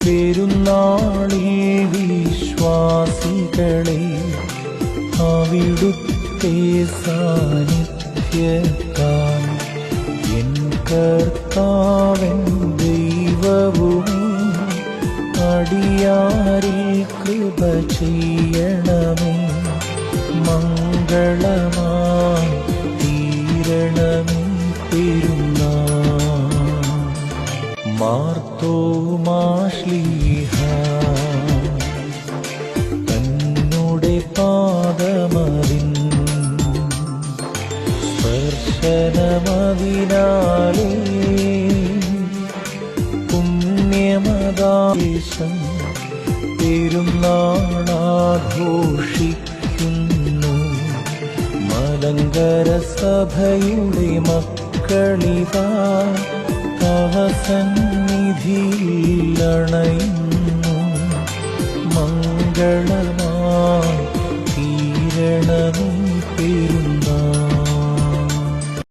പെരുന്നാളിൽ വിശ്വാസികളെ അവിടുത്തെ സാന്നിധ്യത്താൽ എൻ കർത്താവൻ ദൈവവുമേ അടിയാരെ കൃപ ചെയ്യണമേ മംഗളമായി തീരണമേ പെരുന്നാൾ. മാർത്തോമാശ്ലീഹ തന്നുടെ പാദമതിൻ സ്പർശനമതിനാലേ പുണ്യമതാദേശം പെരുന്നാളാഘോഷിക്കുന്നു. മലങ്കര സഭയുടെ മക്കളിതാ തിരിതണയുന്നു മംഗളമാ തീരണമീ പെരു.